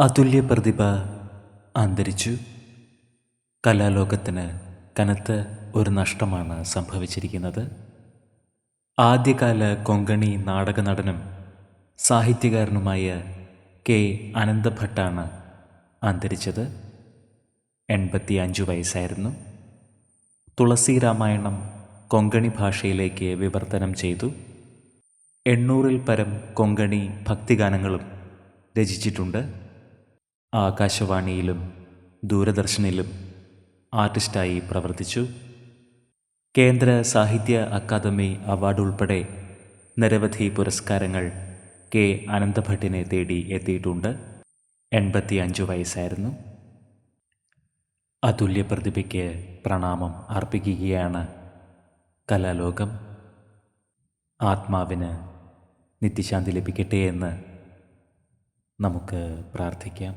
അതുല്യ പ്രതിഭ അന്തരിച്ചു. കലാലോകത്തിന് കനത്ത ഒരു നഷ്ടമാണ് സംഭവിച്ചിരിക്കുന്നത്. ആദ്യകാല കൊങ്കണി നാടക നടനും സാഹിത്യകാരനുമായ കെ അനന്തഭട്ടാണ് അന്തരിച്ചത്. എൺപത്തി അഞ്ച് വയസ്സായിരുന്നു. തുളസി രാമായണം കൊങ്കണി ഭാഷയിലേക്ക് വിവർത്തനം ചെയ്തു. എണ്ണൂറിൽ പരം കൊങ്കണി ഭക്തിഗാനങ്ങളും രചിച്ചിട്ടുണ്ട്. ആകാശവാണിയിലും ദൂരദർശനിലും ആർട്ടിസ്റ്റായി പ്രവർത്തിച്ചു. കേന്ദ്ര സാഹിത്യ അക്കാദമി അവാർഡ് ഉൾപ്പെടെ നിരവധി പുരസ്കാരങ്ങൾ കെ അനന്തഭട്ടിനെ തേടി എത്തിയിട്ടുണ്ട്. എൺപത്തി അഞ്ച് വയസ്സായിരുന്നു. അതുല്യ പ്രതിഭയ്ക്ക് പ്രണാമം അർപ്പിക്കുകയാണ് കലാലോകം. ആത്മാവിന് നിത്യശാന്തി ലഭിക്കട്ടെ എന്ന് നമുക്ക് പ്രാർത്ഥിക്കാം.